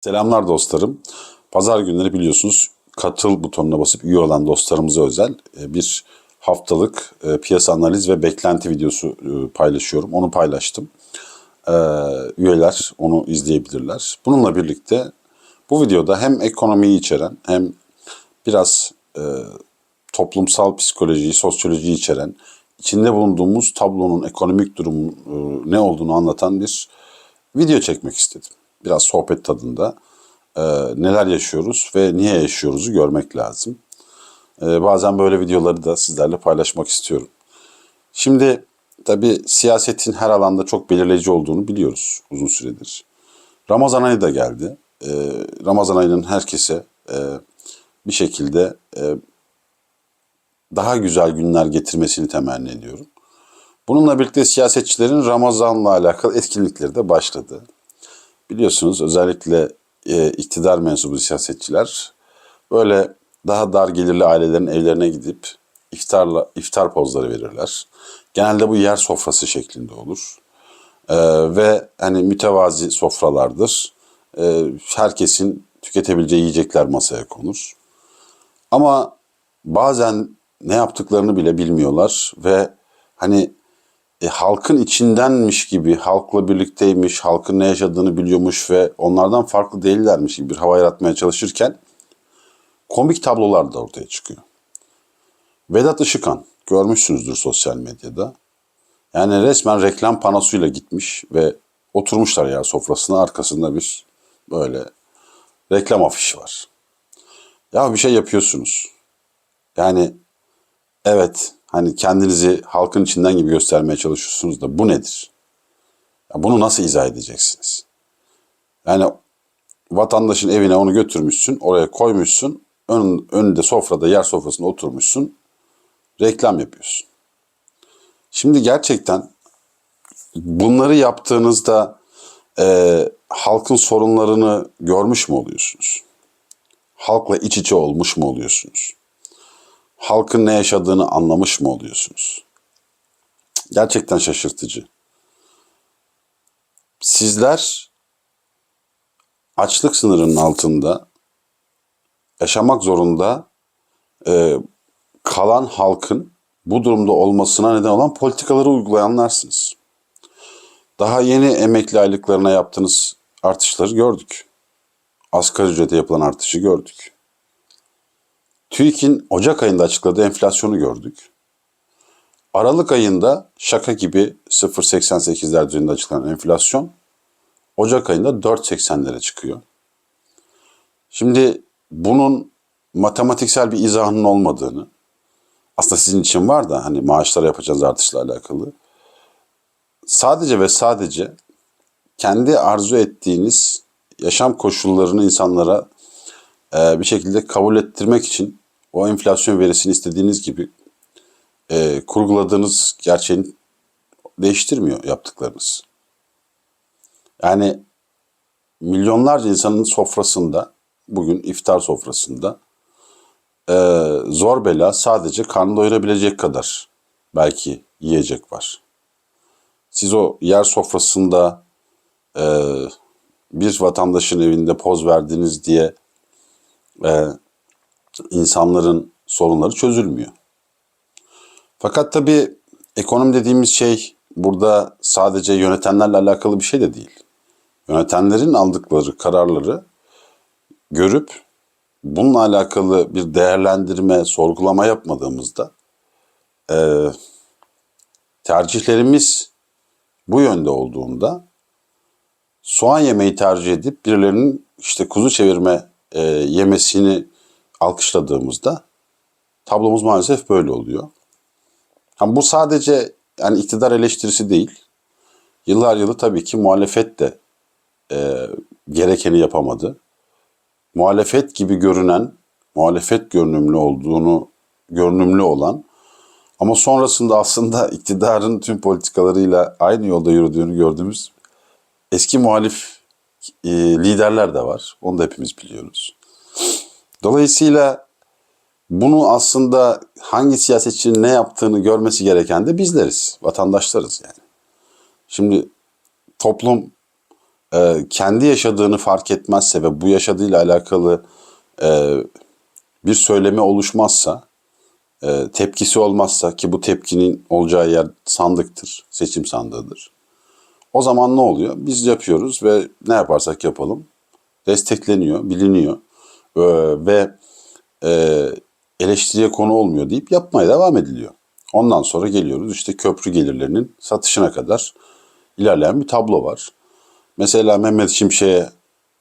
Selamlar dostlarım. Pazar günleri biliyorsunuz katıl butonuna basıp üye olan dostlarımıza özel e, bir haftalık e, piyasa analiz ve beklenti videosu e, paylaşıyorum. Onu paylaştım. Üyeler onu izleyebilirler. Bununla birlikte bu videoda hem ekonomiyi içeren hem biraz toplumsal psikolojiyi, sosyolojiyi içeren, içinde bulunduğumuz tablonun ekonomik durumun ne olduğunu anlatan bir video çekmek istedim. Biraz sohbet tadında e, neler yaşıyoruz ve niye yaşıyoruzu görmek lazım. E, bazen böyle videoları da sizlerle paylaşmak istiyorum. Şimdi tabii siyasetin her alanda çok belirleyici olduğunu biliyoruz uzun süredir. Ramazan ayı da geldi. E, Ramazan ayının herkese e, bir şekilde e, daha güzel günler getirmesini temenni ediyorum. Bununla birlikte siyasetçilerin Ramazan'la alakalı etkinlikleri de başladı. Biliyorsunuz özellikle e, iktidar mensubu siyasetçiler böyle daha dar gelirli ailelerin evlerine gidip iftarla iftar pozları verirler. Genelde bu yer sofrası şeklinde olur. E, ve hani mütevazi sofralardır. E, herkesin tüketebileceği yiyecekler masaya konur. Ama bazen ne yaptıklarını bile bilmiyorlar ve hani e, halkın içindenmiş gibi, halkla birlikteymiş, halkın ne yaşadığını biliyormuş ve onlardan farklı değillermiş gibi bir hava yaratmaya çalışırken komik tablolar da ortaya çıkıyor. Vedat Işıkhan, görmüşsünüzdür sosyal medyada. Yani resmen reklam panosuyla gitmiş ve oturmuşlar ya sofrasına arkasında bir böyle reklam afişi var. Ya bir şey yapıyorsunuz. Yani evet hani kendinizi halkın içinden gibi göstermeye çalışıyorsunuz da bu nedir? Ya bunu nasıl izah edeceksiniz? Yani vatandaşın evine onu götürmüşsün, oraya koymuşsun, ön, önünde sofrada yer sofrasında oturmuşsun, reklam yapıyorsun. Şimdi gerçekten bunları yaptığınızda e, halkın sorunlarını görmüş mü oluyorsunuz? Halkla iç içe olmuş mu oluyorsunuz? Halkın ne yaşadığını anlamış mı oluyorsunuz? Gerçekten şaşırtıcı. Sizler açlık sınırının altında yaşamak zorunda e, kalan halkın bu durumda olmasına neden olan politikaları uygulayanlarsınız. Daha yeni emekli aylıklarına yaptığınız artışları gördük. Asgari ücrete yapılan artışı gördük. TÜİK'in Ocak ayında açıkladığı enflasyonu gördük. Aralık ayında şaka gibi 0.88'ler düzeyinde açıklanan enflasyon Ocak ayında 4.80'lere çıkıyor. Şimdi bunun matematiksel bir izahının olmadığını, aslında sizin için var da hani maaşlara yapacağınız artışla alakalı. Sadece ve sadece kendi arzu ettiğiniz yaşam koşullarını insanlara e, bir şekilde kabul ettirmek için o enflasyon verisini istediğiniz gibi e, kurguladığınız gerçeğini değiştirmiyor yaptıklarınız. Yani milyonlarca insanın sofrasında, bugün iftar sofrasında e, zor bela sadece karnı doyurabilecek kadar belki yiyecek var. Siz o yer sofrasında e, bir vatandaşın evinde poz verdiniz diye e, insanların sorunları çözülmüyor. Fakat tabii ekonomi dediğimiz şey burada sadece yönetenlerle alakalı bir şey de değil. Yönetenlerin aldıkları kararları görüp bununla alakalı bir değerlendirme, sorgulama yapmadığımızda e, tercihlerimiz bu yönde olduğunda soğan yemeği tercih edip birilerinin işte kuzu çevirme e, yemesini alkışladığımızda tablomuz maalesef böyle oluyor. Ha, bu sadece yani iktidar eleştirisi değil. Yıllar yılı tabii ki muhalefet de e, gerekeni yapamadı. Muhalefet gibi görünen, muhalefet görünümlü olduğunu görünümlü olan ama sonrasında aslında iktidarın tüm politikalarıyla aynı yolda yürüdüğünü gördüğümüz eski muhalif e, liderler de var. Onu da hepimiz biliyoruz. Dolayısıyla bunu aslında hangi siyasetçinin ne yaptığını görmesi gereken de bizleriz, vatandaşlarız yani. Şimdi toplum e, kendi yaşadığını fark etmezse ve bu yaşadığıyla alakalı e, bir söylemi oluşmazsa, e, tepkisi olmazsa ki bu tepkinin olacağı yer sandıktır, seçim sandığıdır. O zaman ne oluyor? Biz yapıyoruz ve ne yaparsak yapalım destekleniyor, biliniyor Ee, ve e, eleştiriye konu olmuyor deyip yapmaya devam ediliyor. Ondan sonra geliyoruz işte köprü gelirlerinin satışına kadar ilerleyen bir tablo var. Mesela Mehmet Şimşek'e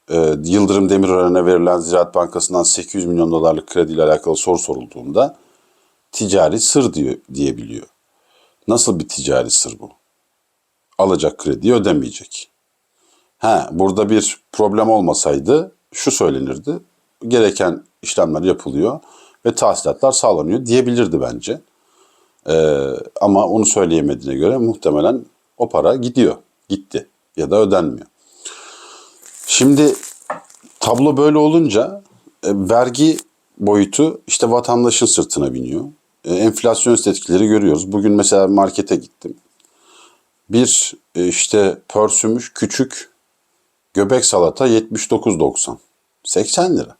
e, Yıldırım Demirören'e verilen Ziraat Bankası'ndan 800 milyon dolarlık krediyle alakalı soru sorulduğunda ticari sır diyor, diyebiliyor. Nasıl bir ticari sır bu? Alacak krediyi ödemeyecek. Ha, burada bir problem olmasaydı şu söylenirdi. Gereken işlemler yapılıyor ve tahsilatlar sağlanıyor diyebilirdi bence. Ee, ama onu söyleyemediğine göre muhtemelen o para gidiyor. Gitti ya da ödenmiyor. Şimdi tablo böyle olunca e, vergi boyutu işte vatandaşın sırtına biniyor. E, enflasyonist etkileri görüyoruz. Bugün mesela markete gittim. Bir e, işte pörsümüş küçük göbek salata 79.90. 80 lira.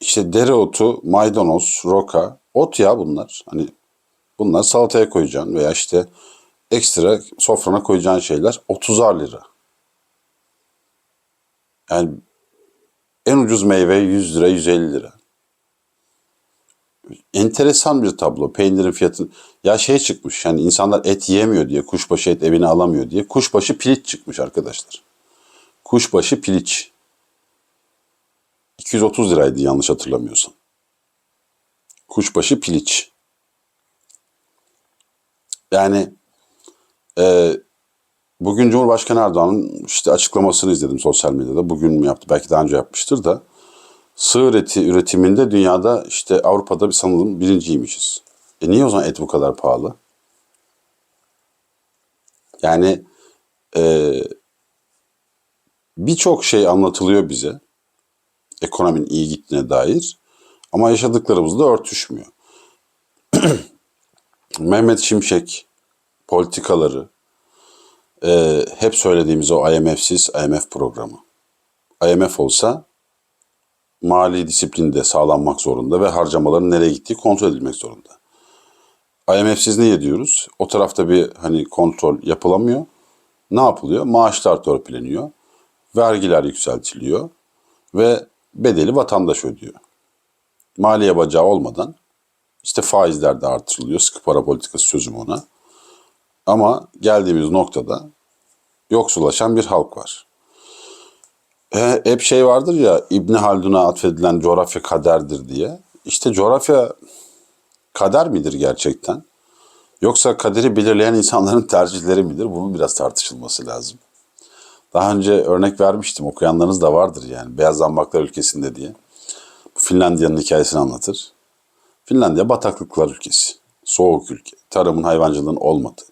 İşte dereotu, maydanoz, roka, ot ya bunlar. Hani bunlar salataya koyacaksın veya işte ekstra sofrana koyacağın şeyler 30'ar lira. Yani en ucuz meyve 100 lira, 150 lira. Enteresan bir tablo. Peynirin fiyatı ya şey çıkmış. Yani insanlar et yemiyor diye, kuşbaşı et evine alamıyor diye kuşbaşı piliç çıkmış arkadaşlar. Kuşbaşı piliç. 230 liraydı yanlış hatırlamıyorsam. Kuşbaşı piliç. Yani e, bugün Cumhurbaşkanı Erdoğan'ın işte açıklamasını izledim sosyal medyada. Bugün mü yaptı? Belki daha önce yapmıştır da. Sığır eti üretiminde dünyada işte Avrupa'da bir sanırım birinciymişiz. E niye o zaman et bu kadar pahalı? Yani e, birçok şey anlatılıyor bize. Ekonominin iyi gittiğine dair. Ama yaşadıklarımızla örtüşmüyor. Mehmet Şimşek politikaları, e, hep söylediğimiz o IMF'siz IMF programı. IMF olsa mali disiplin de sağlanmak zorunda ve harcamaların nereye gittiği kontrol edilmek zorunda. IMF'siz ne ediyoruz? O tarafta bir hani kontrol yapılamıyor. Ne yapılıyor? Maaşlar törpüleniyor. Vergiler yükseltiliyor ve bedeli vatandaş ödüyor. Maliye bacağı olmadan işte faizler de artırılıyor. Sıkı para politikası çözümü ona. Ama geldiğimiz noktada yoksullaşan bir halk var. E, hep şey vardır ya İbni Haldun'a atfedilen coğrafya kaderdir diye. İşte coğrafya kader midir gerçekten? Yoksa kaderi belirleyen insanların tercihleri midir? Bunun biraz tartışılması lazım. Daha önce örnek vermiştim. Okuyanlarınız da vardır yani. Beyaz Zambaklar ülkesinde diye. Bu Finlandiya'nın hikayesini anlatır. Finlandiya bataklıklar ülkesi. Soğuk ülke. Tarımın hayvancılığın olmadığı.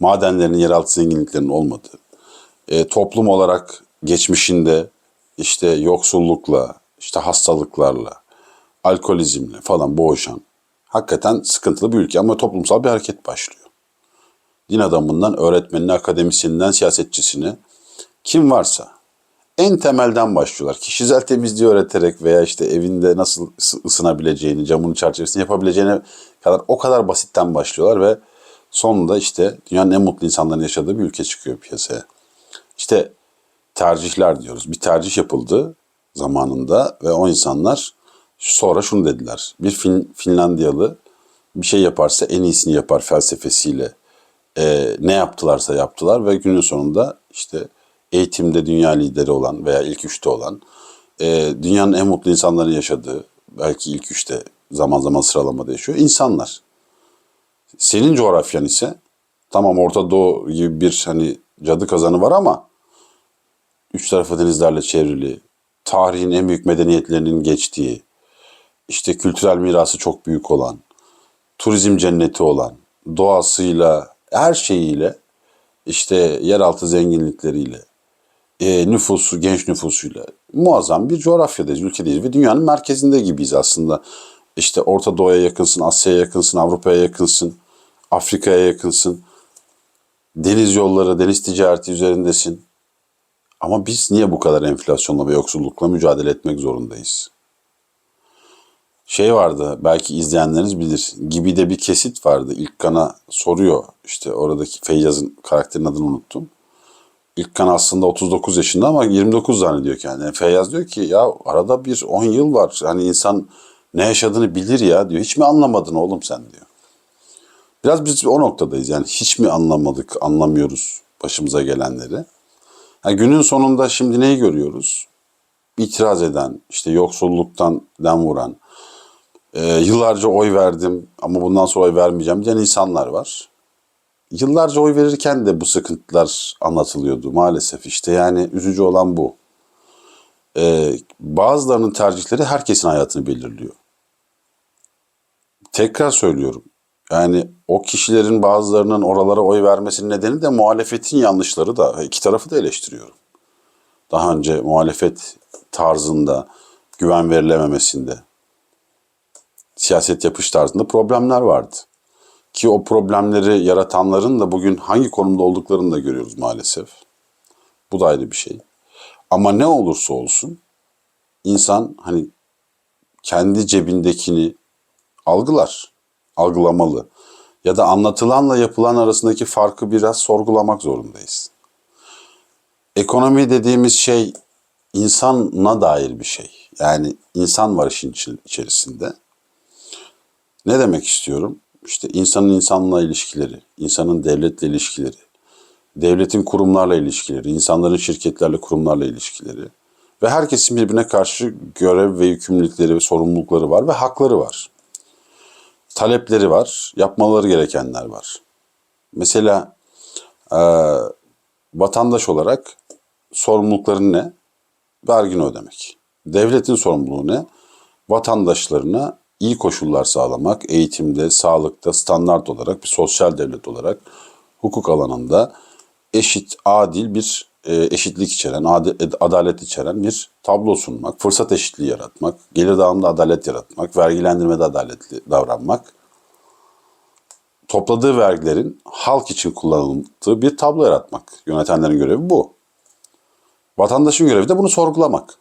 Madenlerin yeraltı zenginliklerinin olmadığı. E, toplum olarak geçmişinde işte yoksullukla, işte hastalıklarla, alkolizmle falan boğuşan hakikaten sıkıntılı bir ülke ama toplumsal bir hareket başlıyor. Din adamından öğretmenine, akademisyeninden siyasetçisine kim varsa en temelden başlıyorlar. Kişisel temizliği öğreterek veya işte evinde nasıl ısınabileceğini, camının çerçevesini yapabileceğine kadar o kadar basitten başlıyorlar ve sonunda işte dünyanın en mutlu insanların yaşadığı bir ülke çıkıyor piyasaya. İşte tercihler diyoruz. Bir tercih yapıldı zamanında ve o insanlar sonra şunu dediler. Bir fin, Finlandiyalı bir şey yaparsa en iyisini yapar felsefesiyle e, ne yaptılarsa yaptılar ve günün sonunda işte eğitimde dünya lideri olan veya ilk üçte olan e, dünyanın en mutlu insanların yaşadığı belki ilk üçte zaman zaman sıralamada yaşıyor insanlar. Senin coğrafyan ise tamam Orta Doğu gibi bir hani cadı kazanı var ama üç tarafı denizlerle çevrili, tarihin en büyük medeniyetlerinin geçtiği, işte kültürel mirası çok büyük olan, turizm cenneti olan, doğasıyla, her şeyiyle, işte yeraltı zenginlikleriyle, e, nüfusu, genç nüfusuyla muazzam bir coğrafyadayız, ülkedeyiz ve dünyanın merkezinde gibiyiz aslında. İşte Orta Doğu'ya yakınsın, Asya'ya yakınsın, Avrupa'ya yakınsın, Afrika'ya yakınsın. Deniz yolları, deniz ticareti üzerindesin. Ama biz niye bu kadar enflasyonla ve yoksullukla mücadele etmek zorundayız? Şey vardı belki izleyenleriniz bilir. Gibi de bir kesit vardı. İlkan'a soruyor işte oradaki Feyyaz'ın karakterin adını unuttum. İlkan aslında 39 yaşında ama 29 zannediyor kendini. Feyyaz diyor ki ya arada bir 10 yıl var. Hani insan ne yaşadığını bilir ya diyor. Hiç mi anlamadın oğlum sen diyor. Biraz biz o noktadayız. Yani hiç mi anlamadık, anlamıyoruz başımıza gelenleri. Ha, günün sonunda şimdi neyi görüyoruz? İtiraz eden, işte yoksulluktan dem vuran, e, yıllarca oy verdim ama bundan sonra oy vermeyeceğim diyen insanlar var. Yıllarca oy verirken de bu sıkıntılar anlatılıyordu maalesef. İşte yani üzücü olan bu. E, bazılarının tercihleri herkesin hayatını belirliyor. Tekrar söylüyorum. Yani o kişilerin bazılarının oralara oy vermesinin nedeni de muhalefetin yanlışları da iki tarafı da eleştiriyorum. Daha önce muhalefet tarzında güven verilememesinde siyaset yapış tarzında problemler vardı. Ki o problemleri yaratanların da bugün hangi konumda olduklarını da görüyoruz maalesef. Bu da ayrı bir şey. Ama ne olursa olsun insan hani kendi cebindekini algılar, algılamalı. Ya da anlatılanla yapılan arasındaki farkı biraz sorgulamak zorundayız. Ekonomi dediğimiz şey insana dair bir şey. Yani insan var işin içerisinde. Ne demek istiyorum? İşte insanın insanla ilişkileri, insanın devletle ilişkileri, devletin kurumlarla ilişkileri, insanların şirketlerle, kurumlarla ilişkileri ve herkesin birbirine karşı görev ve yükümlülükleri ve sorumlulukları var ve hakları var. Talepleri var, yapmaları gerekenler var. Mesela eee, vatandaş olarak sorumlulukların ne? Vergini ödemek. Devletin sorumluluğu ne? Vatandaşlarına iyi koşullar sağlamak, eğitimde, sağlıkta standart olarak bir sosyal devlet olarak hukuk alanında eşit, adil bir e, eşitlik içeren, adalet içeren bir tablo sunmak, fırsat eşitliği yaratmak, gelir dağılımında adalet yaratmak, vergilendirmede adaletli davranmak, topladığı vergilerin halk için kullanıldığı bir tablo yaratmak. Yönetenlerin görevi bu. Vatandaşın görevi de bunu sorgulamak.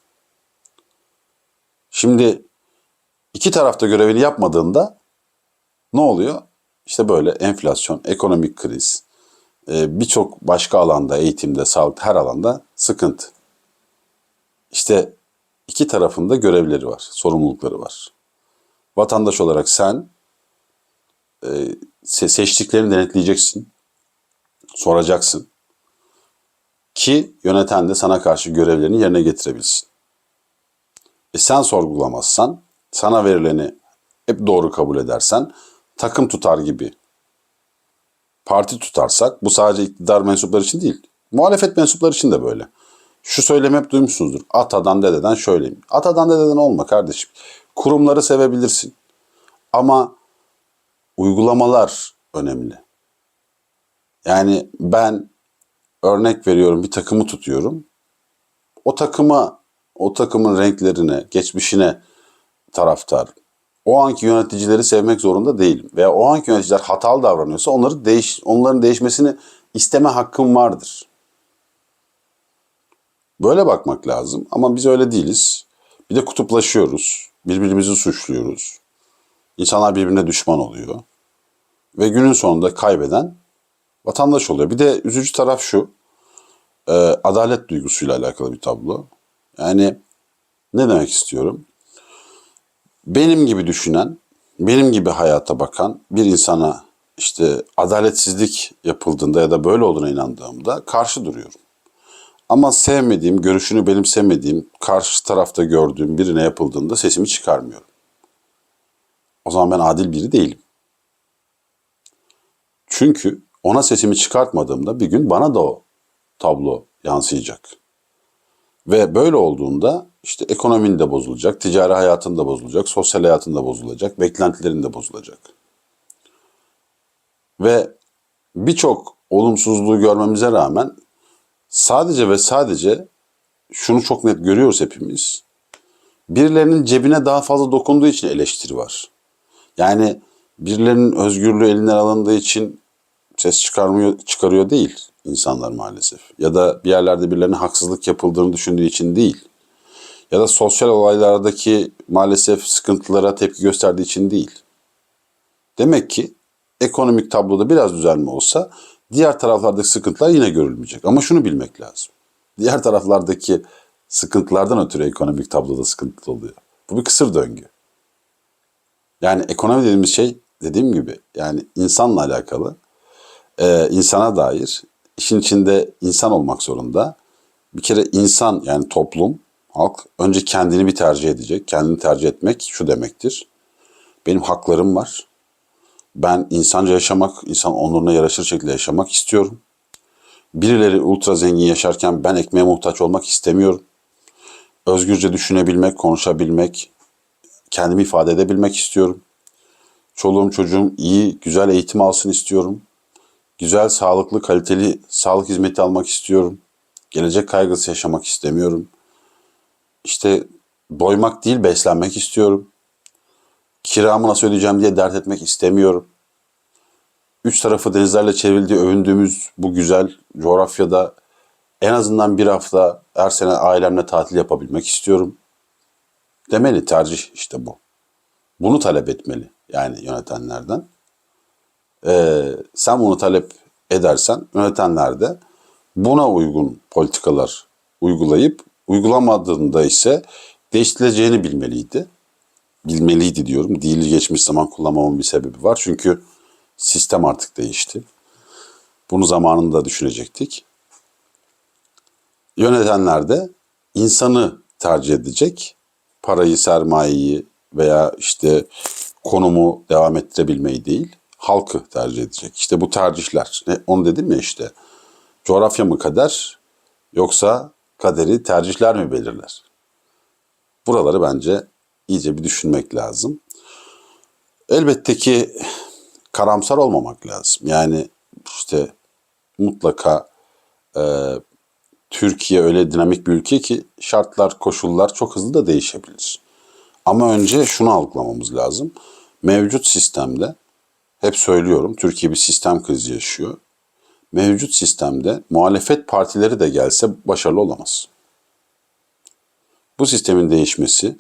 Şimdi iki tarafta görevini yapmadığında ne oluyor? İşte böyle enflasyon, ekonomik kriz, e, birçok başka alanda, eğitimde, sağlık her alanda sıkıntı. İşte iki tarafında görevleri var, sorumlulukları var. Vatandaş olarak sen e, se- seçtiklerini denetleyeceksin, soracaksın ki yöneten de sana karşı görevlerini yerine getirebilsin. E sen sorgulamazsan, sana verileni hep doğru kabul edersen, takım tutar gibi parti tutarsak, bu sadece iktidar mensupları için değil, muhalefet mensupları için de böyle. Şu söylemi hep duymuşsunuzdur. Atadan dededen şöyleyim. Atadan dededen olma kardeşim. Kurumları sevebilirsin. Ama uygulamalar önemli. Yani ben örnek veriyorum bir takımı tutuyorum. O takıma, o takımın renklerine, geçmişine taraftar. O anki yöneticileri sevmek zorunda değilim. Veya o anki yöneticiler hatalı davranıyorsa onları değiş, onların değişmesini isteme hakkım vardır. Böyle bakmak lazım ama biz öyle değiliz. Bir de kutuplaşıyoruz. Birbirimizi suçluyoruz. İnsanlar birbirine düşman oluyor. Ve günün sonunda kaybeden vatandaş oluyor. Bir de üzücü taraf şu. e, adalet duygusuyla alakalı bir tablo. Yani ne demek istiyorum? Benim gibi düşünen, benim gibi hayata bakan bir insana işte adaletsizlik yapıldığında ya da böyle olduğuna inandığımda karşı duruyorum. Ama sevmediğim, görüşünü benimsemediğim, karşı tarafta gördüğüm birine yapıldığında sesimi çıkarmıyorum. O zaman ben adil biri değilim. Çünkü ona sesimi çıkartmadığımda bir gün bana da o tablo yansıyacak. Ve böyle olduğunda işte ekonomin de bozulacak, ticari hayatın da bozulacak, sosyal hayatın da bozulacak, beklentilerin de bozulacak. Ve birçok olumsuzluğu görmemize rağmen sadece ve sadece şunu çok net görüyoruz hepimiz. Birilerinin cebine daha fazla dokunduğu için eleştiri var. Yani birilerinin özgürlüğü elinden alındığı için ses çıkarmıyor, çıkarıyor değil. İnsanlar maalesef. Ya da bir yerlerde birilerine haksızlık yapıldığını düşündüğü için değil. Ya da sosyal olaylardaki maalesef sıkıntılara tepki gösterdiği için değil. Demek ki ekonomik tabloda biraz düzelme olsa diğer taraflardaki sıkıntılar yine görülmeyecek. Ama şunu bilmek lazım. Diğer taraflardaki sıkıntılardan ötürü ekonomik tabloda sıkıntı oluyor. Bu bir kısır döngü. Yani ekonomi dediğimiz şey dediğim gibi yani insanla alakalı, insana dair, işin içinde insan olmak zorunda. Bir kere insan yani toplum, halk önce kendini bir tercih edecek. Kendini tercih etmek şu demektir. Benim haklarım var. Ben insanca yaşamak, insan onuruna yaraşır şekilde yaşamak istiyorum. Birileri ultra zengin yaşarken ben ekmeğe muhtaç olmak istemiyorum. Özgürce düşünebilmek, konuşabilmek, kendimi ifade edebilmek istiyorum. Çoluğum çocuğum iyi, güzel eğitim alsın istiyorum. Güzel, sağlıklı, kaliteli sağlık hizmeti almak istiyorum. Gelecek kaygısı yaşamak istemiyorum. İşte doymak değil, beslenmek istiyorum. Kiramı nasıl ödeyeceğim diye dert etmek istemiyorum. Üç tarafı denizlerle çevrildiği övündüğümüz bu güzel coğrafyada en azından bir hafta her sene ailemle tatil yapabilmek istiyorum. Demeli tercih işte bu. Bunu talep etmeli yani yönetenlerden. Ee, sen bunu talep edersen yönetenler de buna uygun politikalar uygulayıp uygulamadığında ise değiştirileceğini bilmeliydi. Bilmeliydi diyorum. Değil geçmiş zaman kullanmamın bir sebebi var. Çünkü sistem artık değişti. Bunu zamanında düşünecektik. Yönetenler de insanı tercih edecek. Parayı, sermayeyi veya işte konumu devam ettirebilmeyi değil, halkı tercih edecek. İşte bu tercihler. Ne, onu dedim ya işte. Coğrafya mı kader yoksa kaderi tercihler mi belirler? Buraları bence iyice bir düşünmek lazım. Elbette ki karamsar olmamak lazım. Yani işte mutlaka e, Türkiye öyle dinamik bir ülke ki şartlar, koşullar çok hızlı da değişebilir. Ama önce şunu algılamamız lazım. Mevcut sistemde, hep söylüyorum Türkiye bir sistem krizi yaşıyor. Mevcut sistemde muhalefet partileri de gelse başarılı olamaz. Bu sistemin değişmesi,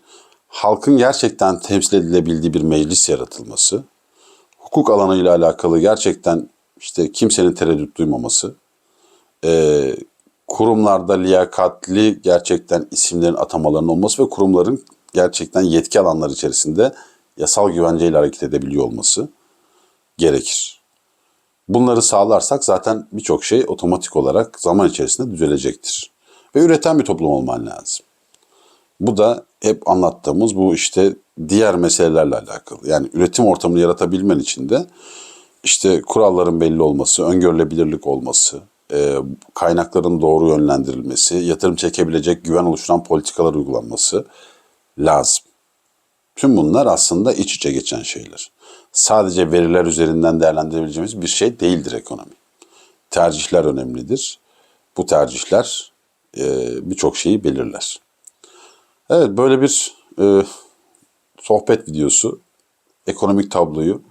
halkın gerçekten temsil edilebildiği bir meclis yaratılması, hukuk alanıyla alakalı gerçekten işte kimsenin tereddüt duymaması, e, kurumlarda liyakatli gerçekten isimlerin atamalarının olması ve kurumların gerçekten yetki alanları içerisinde yasal güvenceyle hareket edebiliyor olması gerekir. Bunları sağlarsak zaten birçok şey otomatik olarak zaman içerisinde düzelecektir. Ve üreten bir toplum olman lazım. Bu da hep anlattığımız bu işte diğer meselelerle alakalı. Yani üretim ortamını yaratabilmen için de işte kuralların belli olması, öngörülebilirlik olması, e, kaynakların doğru yönlendirilmesi, yatırım çekebilecek güven oluşturan politikalar uygulanması lazım. Tüm bunlar aslında iç içe geçen şeyler. Sadece veriler üzerinden değerlendirebileceğimiz bir şey değildir ekonomi. Tercihler önemlidir. Bu tercihler e, birçok şeyi belirler. Evet böyle bir e, sohbet videosu, ekonomik tabloyu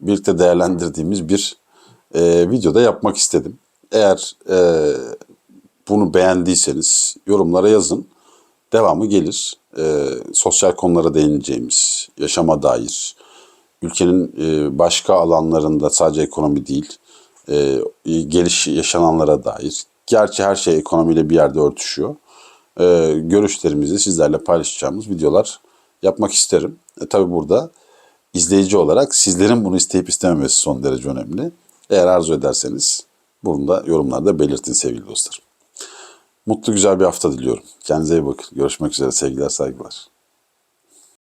birlikte değerlendirdiğimiz bir e, videoda yapmak istedim. Eğer e, bunu beğendiyseniz yorumlara yazın. Devamı gelir. E, sosyal konulara değineceğimiz, yaşama dair, ülkenin e, başka alanlarında sadece ekonomi değil, e, geliş yaşananlara dair. Gerçi her şey ekonomiyle bir yerde örtüşüyor. E, görüşlerimizi sizlerle paylaşacağımız videolar yapmak isterim. E, tabii burada izleyici olarak sizlerin bunu isteyip istememesi son derece önemli. Eğer arzu ederseniz bunu da yorumlarda belirtin sevgili dostlarım. Mutlu güzel bir hafta diliyorum. Kendinize iyi bakın. Görüşmek üzere sevgiler saygılar.